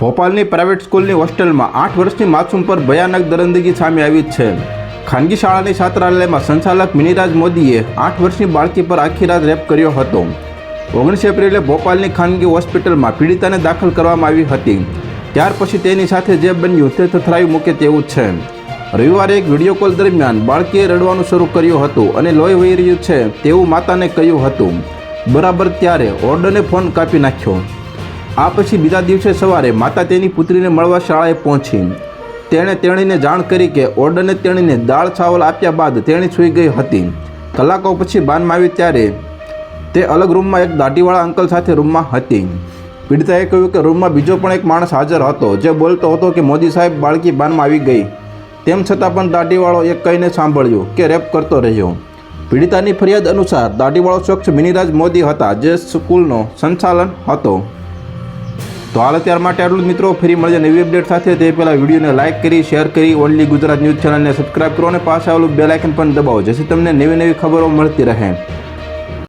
ભોપાલની private સ્કૂલની હોસ્ટેલમાં આઠ વર્ષની માસૂમ પર ભયાનક દરંદગી સામે આવી છે. ખાનગી શાળાની છાત્રાલયમાં સંચાલક મિનિરાજ મોદીએ આઠ વર્ષની બાળકી પર આખી રાત રેપ કર્યો હતો. ઓગણીસ એપ્રિલે ભોપાલની ખાનગી હોસ્પિટલમાં પીડિતાને દાખલ કરવામાં આવી હતી. ત્યાર પછી તેની સાથે જે બન્યું તે થથરાવી મૂકે તેવું છે. રવિવારે એક વીડિયો કોલ દરમિયાન બાળકીએ રડવાનું શરૂ કર્યું હતું અને લોહી વહી રહ્યું છે તેવું માતાને કહ્યું હતું. બરાબર ત્યારે ઓર્ડરને ફોન કાપી નાખ્યો. આ પછી બીજા દિવસે સવારે માતા તેની પુત્રીને મળવા શાળાએ પહોંચી. તેણે તેણીને જાણ કરી કે ઓર્ડરને તેણીને દાળ, ચાવલ આપ્યા બાદ તેણી સૂઈ ગઈ હતી. કલાકો પછી બાનમાં આવી ત્યારે તે અલગ રૂમમાં એક દાઢીવાળા અંકલ સાથે રૂમમાં હતી. પીડિતાએ કહ્યું કે રૂમમાં બીજો પણ એક માણસ હાજર હતો, જે બોલતો હતો કે મોદી સાહેબ બાળકી બાનમાં આવી ગઈ. તેમ છતાં પણ દાઢીવાળો એક કહીને સાંભળ્યું કે રેપ કરતો રહ્યો. પીડિતાની ફરિયાદ અનુસાર દાઢીવાળો શખ્સ મિનિરાજ મોદી હતા, જે સ્કૂલનો સંચાલન હતો. તો હાલ અત્યાર માટે આટલું જ મિત્રો. ફરી મળશે નવી અપડેટ સાથે. તે પહેલાં વિડીયોને લાઇક કરી શેર કરી ઓનલી ગુજરાત ન્યૂઝ ચેનલને સબસ્ક્રાઇબ કરો અને પાછા આવેલું બેલ આઇકન પણ દબાવો, જેથી તમને નવી નવી ખબરો મળતી રહે.